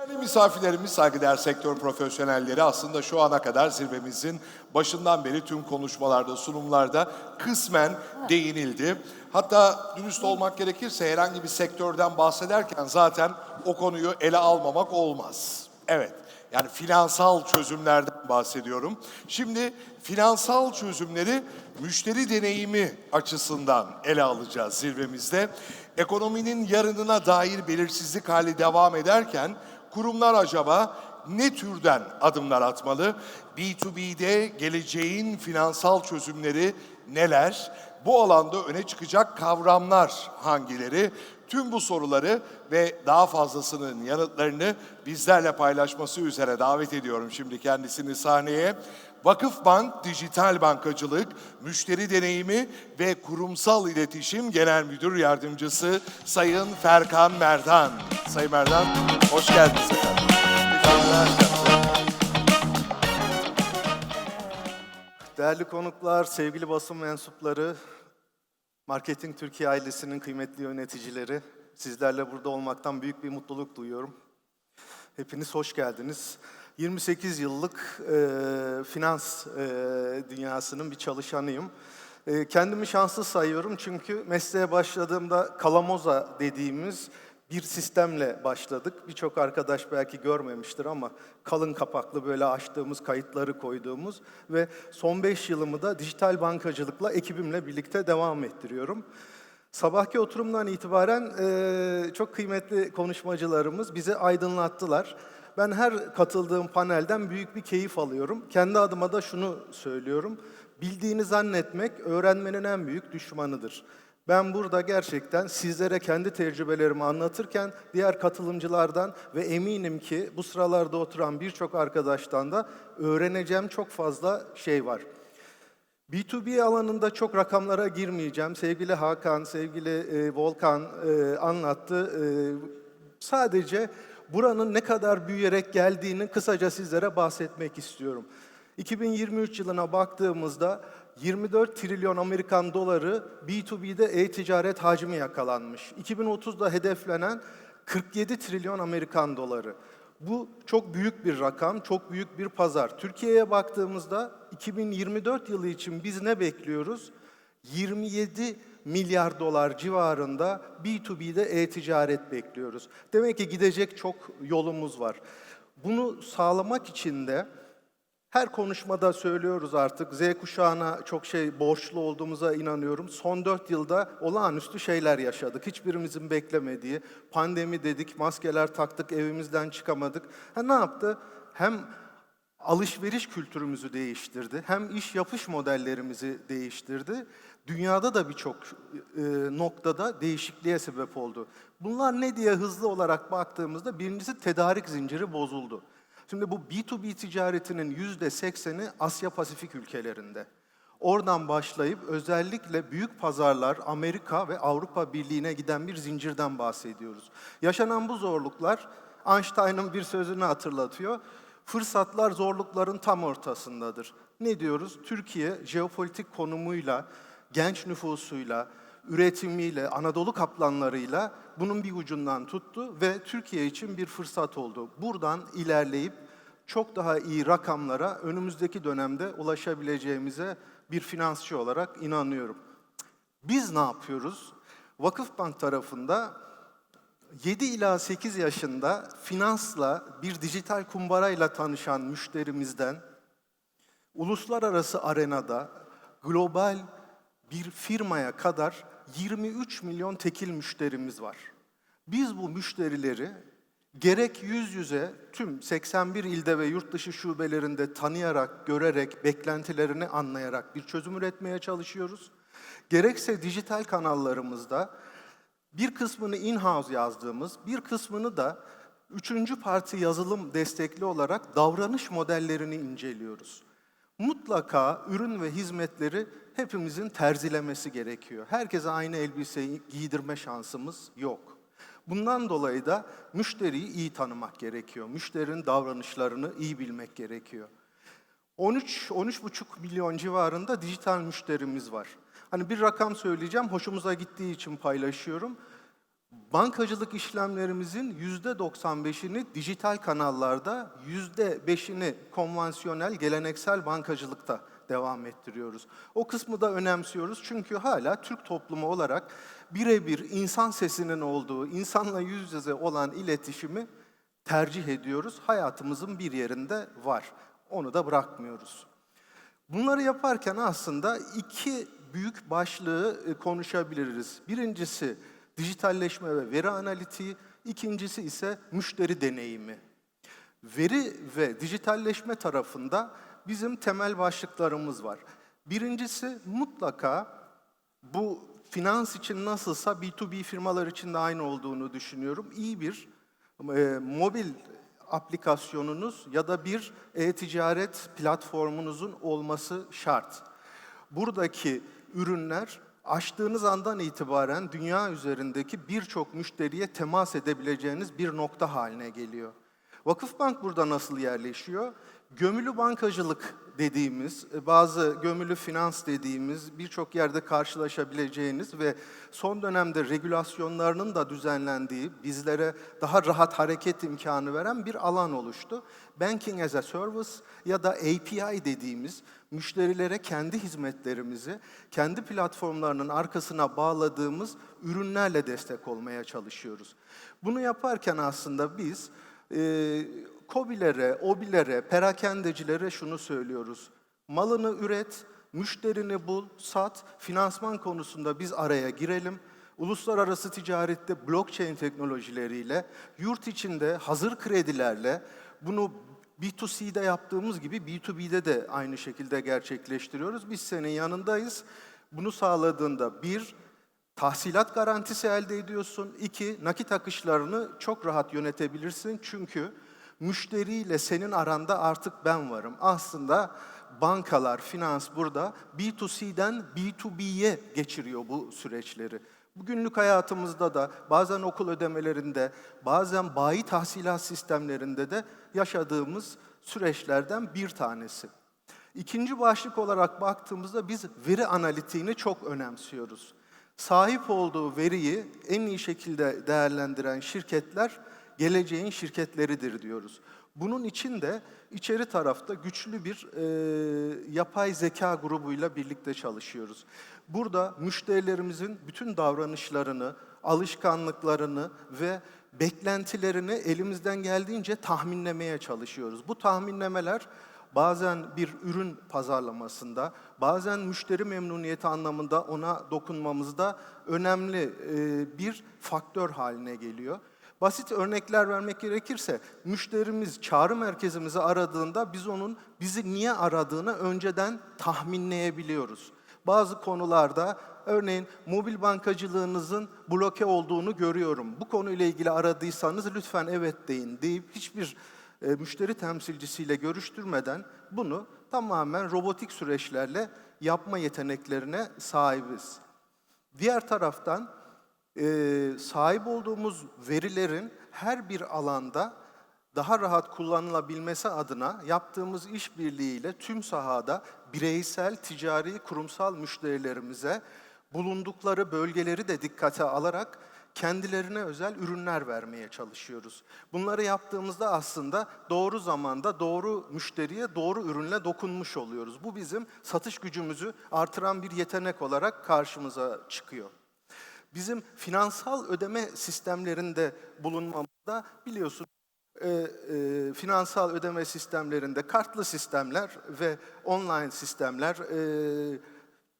Değerli misafirlerimiz, saygıdeğer sektör profesyonelleri aslında şu ana kadar zirvemizin başından beri tüm konuşmalarda, sunumlarda kısmen değinildi. Hatta dürüst olmak gerekirse herhangi bir sektörden bahsederken zaten o konuyu ele almamak olmaz. Evet, yani finansal çözümlerden bahsediyorum. Şimdi finansal çözümleri müşteri deneyimi açısından ele alacağız zirvemizde. Ekonominin yarınına dair belirsizlik hali devam ederken kurumlar acaba ne türden adımlar atmalı? B2B'de geleceğin finansal çözümleri neler? Bu alanda öne çıkacak kavramlar hangileri? Tüm bu soruları ve daha fazlasının yanıtlarını bizlerle paylaşması üzere davet ediyorum şimdi kendisini sahneye. Vakıfbank Dijital Bankacılık, Müşteri Deneyimi ve Kurumsal İletişim Genel Müdür Yardımcısı Sayın Ferkan Merdan. Sayın Merdan, hoş geldiniz efendim. Değerli konuklar, sevgili basın mensupları, Marketing Türkiye ailesinin kıymetli yöneticileri, sizlerle burada olmaktan büyük bir mutluluk duyuyorum. Hepiniz hoş geldiniz. 28 yıllık e, finans e, dünyasının bir çalışanıyım. E, kendimi şanslı sayıyorum çünkü mesleğe başladığımda kalamoza dediğimiz bir sistemle başladık. Birçok arkadaş belki görmemiştir ama kalın kapaklı böyle açtığımız, kayıtları koyduğumuz ve son 5 yılımı da dijital bankacılıkla ekibimle birlikte devam ettiriyorum. Sabahki oturumdan itibaren eee, çok kıymetli konuşmacılarımız bizi aydınlattılar. Ben her katıldığım panelden büyük bir keyif alıyorum. Kendi adıma da şunu söylüyorum. Bildiğini zannetmek öğrenmenin en büyük düşmanıdır. Ben burada gerçekten sizlere kendi tecrübelerimi anlatırken diğer katılımcılardan ve eminim ki bu sıralarda oturan birçok arkadaştan da öğreneceğim çok fazla şey var. B2B alanında çok rakamlara girmeyeceğim. Sevgili Hakan, sevgili Volkan anlattı. Sadece buranın ne kadar büyüyerek geldiğini kısaca sizlere bahsetmek istiyorum. 2023 yılına baktığımızda 24 trilyon Amerikan doları B2B'de e-ticaret hacmi yakalanmış. 2030'da hedeflenen 47 trilyon Amerikan doları. Bu çok büyük bir rakam, çok büyük bir pazar. Türkiye'ye baktığımızda 2024 yılı için biz ne bekliyoruz? 27 milyar dolar civarında B2B'de e-ticaret bekliyoruz. Demek ki gidecek çok yolumuz var. Bunu sağlamak için de her konuşmada söylüyoruz artık. Z kuşağına çok şey borçlu olduğumuza inanıyorum. Son dört yılda olağanüstü şeyler yaşadık. Hiçbirimizin beklemediği. Pandemi dedik, maskeler taktık, evimizden çıkamadık. Ha ne yaptı? Hem alışveriş kültürümüzü değiştirdi, hem iş yapış modellerimizi değiştirdi. Dünyada da birçok e, noktada değişikliğe sebep oldu. Bunlar ne diye hızlı olarak baktığımızda birincisi tedarik zinciri bozuldu. Şimdi bu B2B ticaretinin yüzde sekseni Asya Pasifik ülkelerinde. Oradan başlayıp özellikle büyük pazarlar Amerika ve Avrupa Birliği'ne giden bir zincirden bahsediyoruz. Yaşanan bu zorluklar Einstein'ın bir sözünü hatırlatıyor. Fırsatlar zorlukların tam ortasındadır. Ne diyoruz? Türkiye jeopolitik konumuyla, genç nüfusuyla, üretimiyle, Anadolu kaplanlarıyla bunun bir ucundan tuttu ve Türkiye için bir fırsat oldu. Buradan ilerleyip çok daha iyi rakamlara önümüzdeki dönemde ulaşabileceğimize bir finansçı olarak inanıyorum. Biz ne yapıyoruz? Vakıfbank tarafında 7 ila 8 yaşında finansla bir dijital kumbarayla tanışan müşterimizden uluslararası arenada global bir firmaya kadar 23 milyon tekil müşterimiz var. Biz bu müşterileri gerek yüz yüze tüm 81 ilde ve yurt dışı şubelerinde tanıyarak, görerek, beklentilerini anlayarak bir çözüm üretmeye çalışıyoruz. Gerekse dijital kanallarımızda bir kısmını in-house yazdığımız, bir kısmını da üçüncü parti yazılım destekli olarak davranış modellerini inceliyoruz. Mutlaka ürün ve hizmetleri hepimizin terzilemesi gerekiyor. Herkese aynı elbiseyi giydirme şansımız yok. Bundan dolayı da müşteriyi iyi tanımak gerekiyor. Müşterinin davranışlarını iyi bilmek gerekiyor. 13-13,5 milyon civarında dijital müşterimiz var. Hani bir rakam söyleyeceğim, hoşumuza gittiği için paylaşıyorum. Bankacılık işlemlerimizin %95'ini dijital kanallarda, %5'ini konvansiyonel, geleneksel bankacılıkta devam ettiriyoruz. O kısmı da önemsiyoruz çünkü hala Türk toplumu olarak birebir insan sesinin olduğu, insanla yüz yüze olan iletişimi tercih ediyoruz. Hayatımızın bir yerinde var. Onu da bırakmıyoruz. Bunları yaparken aslında iki büyük başlığı e, konuşabiliriz. Birincisi dijitalleşme ve veri analitiği, ikincisi ise müşteri deneyimi. Veri ve dijitalleşme tarafında bizim temel başlıklarımız var. Birincisi mutlaka bu finans için nasılsa B2B firmalar için de aynı olduğunu düşünüyorum. İyi bir e, mobil aplikasyonunuz ya da bir e-ticaret platformunuzun olması şart. Buradaki ürünler açtığınız andan itibaren dünya üzerindeki birçok müşteriye temas edebileceğiniz bir nokta haline geliyor. Vakıfbank burada nasıl yerleşiyor? Gömülü bankacılık dediğimiz, e, bazı gömülü finans dediğimiz birçok yerde karşılaşabileceğiniz ve son dönemde regülasyonlarının da düzenlendiği, bizlere daha rahat hareket imkanı veren bir alan oluştu. Banking as a Service ya da API dediğimiz müşterilere kendi hizmetlerimizi, kendi platformlarının arkasına bağladığımız ürünlerle destek olmaya çalışıyoruz. Bunu yaparken aslında biz e, KOBİ'lere, OBİ'lere, perakendecilere şunu söylüyoruz. Malını üret, müşterini bul, sat, finansman konusunda biz araya girelim. Uluslararası ticarette blockchain teknolojileriyle, yurt içinde hazır kredilerle bunu B2C'de yaptığımız gibi B2B'de de aynı şekilde gerçekleştiriyoruz. Biz senin yanındayız. Bunu sağladığında bir, tahsilat garantisi elde ediyorsun. İki, nakit akışlarını çok rahat yönetebilirsin. Çünkü müşteriyle senin aranda artık ben varım. Aslında bankalar, finans burada B2C'den B2B'ye geçiriyor bu süreçleri. Bugünlük hayatımızda da bazen okul ödemelerinde, bazen bayi tahsilat sistemlerinde de yaşadığımız süreçlerden bir tanesi. İkinci başlık olarak baktığımızda biz veri analitiğini çok önemsiyoruz. Sahip olduğu veriyi en iyi şekilde değerlendiren şirketler geleceğin şirketleridir diyoruz. Bunun için de içeri tarafta güçlü bir e, yapay zeka grubuyla birlikte çalışıyoruz. Burada müşterilerimizin bütün davranışlarını, alışkanlıklarını ve beklentilerini elimizden geldiğince tahminlemeye çalışıyoruz. Bu tahminlemeler bazen bir ürün pazarlamasında, bazen müşteri memnuniyeti anlamında ona dokunmamızda önemli e, bir faktör haline geliyor. Basit örnekler vermek gerekirse, müşterimiz çağrı merkezimizi aradığında biz onun bizi niye aradığını önceden tahminleyebiliyoruz. Bazı konularda örneğin mobil bankacılığınızın bloke olduğunu görüyorum. Bu konuyla ilgili aradıysanız lütfen evet deyin deyip hiçbir e, müşteri temsilcisiyle görüştürmeden bunu tamamen robotik süreçlerle yapma yeteneklerine sahibiz. Diğer taraftan e, sahip olduğumuz verilerin her bir alanda daha rahat kullanılabilmesi adına yaptığımız işbirliğiyle tüm sahada bireysel, ticari, kurumsal müşterilerimize bulundukları bölgeleri de dikkate alarak kendilerine özel ürünler vermeye çalışıyoruz. Bunları yaptığımızda aslında doğru zamanda doğru müşteriye doğru ürünle dokunmuş oluyoruz. Bu bizim satış gücümüzü artıran bir yetenek olarak karşımıza çıkıyor. Bizim finansal ödeme sistemlerinde bulunmamızda biliyorsunuz e, e, finansal ödeme sistemlerinde kartlı sistemler ve online sistemler e,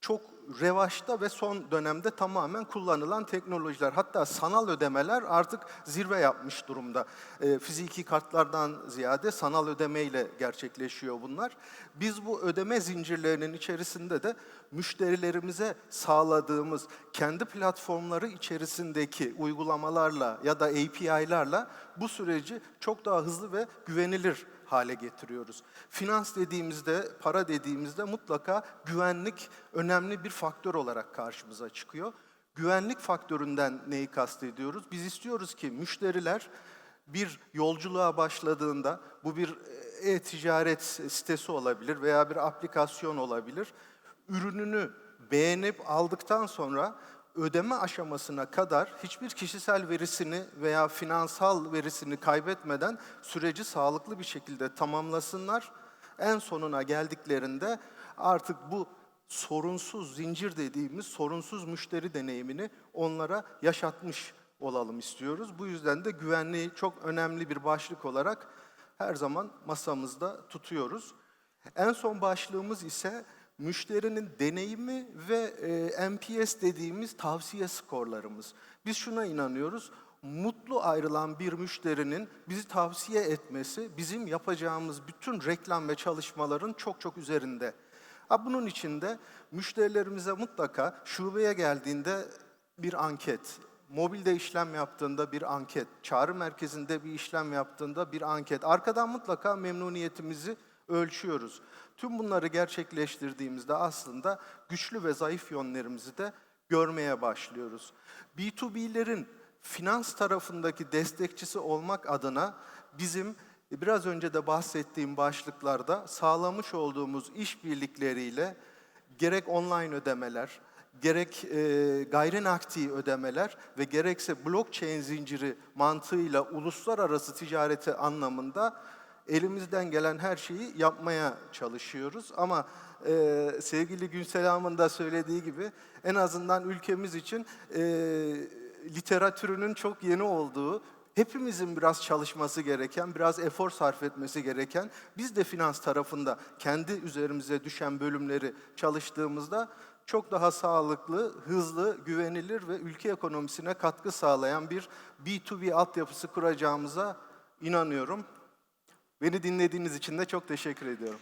çok revaçta ve son dönemde tamamen kullanılan teknolojiler. Hatta sanal ödemeler artık zirve yapmış durumda. E, fiziki kartlardan ziyade sanal ödemeyle gerçekleşiyor bunlar. Biz bu ödeme zincirlerinin içerisinde de müşterilerimize sağladığımız kendi platformları içerisindeki uygulamalarla ya da API'larla bu süreci çok daha hızlı ve güvenilir hale getiriyoruz. Finans dediğimizde, para dediğimizde mutlaka güvenlik önemli bir faktör olarak karşımıza çıkıyor. Güvenlik faktöründen neyi kastediyoruz? Biz istiyoruz ki müşteriler bir yolculuğa başladığında, bu bir e, e-ticaret sitesi olabilir veya bir aplikasyon olabilir. Ürününü beğenip aldıktan sonra ödeme aşamasına kadar hiçbir kişisel verisini veya finansal verisini kaybetmeden süreci sağlıklı bir şekilde tamamlasınlar. En sonuna geldiklerinde artık bu sorunsuz zincir dediğimiz sorunsuz müşteri deneyimini onlara yaşatmış olalım istiyoruz. Bu yüzden de güvenliği çok önemli bir başlık olarak her zaman masamızda tutuyoruz. En son başlığımız ise müşterinin deneyimi ve e, NPS dediğimiz tavsiye skorlarımız. Biz şuna inanıyoruz. Mutlu ayrılan bir müşterinin bizi tavsiye etmesi bizim yapacağımız bütün reklam ve çalışmaların çok çok üzerinde. Ha, bunun için de müşterilerimize mutlaka şubeye geldiğinde bir anket, mobilde işlem yaptığında bir anket, çağrı merkezinde bir işlem yaptığında bir anket. Arkadan mutlaka memnuniyetimizi ölçüyoruz. Tüm bunları gerçekleştirdiğimizde aslında güçlü ve zayıf yönlerimizi de görmeye başlıyoruz. B2B'lerin finans tarafındaki destekçisi olmak adına bizim biraz önce de bahsettiğim başlıklarda sağlamış olduğumuz işbirlikleriyle gerek online ödemeler, gerek e, gayrimakti ödemeler ve gerekse blockchain zinciri mantığıyla uluslararası ticareti anlamında elimizden gelen her şeyi yapmaya çalışıyoruz. Ama e, sevgili Günselam'ın da söylediği gibi en azından ülkemiz için e, literatürünün çok yeni olduğu, hepimizin biraz çalışması gereken, biraz efor sarf etmesi gereken, biz de finans tarafında kendi üzerimize düşen bölümleri çalıştığımızda çok daha sağlıklı, hızlı, güvenilir ve ülke ekonomisine katkı sağlayan bir B2B altyapısı kuracağımıza inanıyorum. Beni dinlediğiniz için de çok teşekkür ediyorum.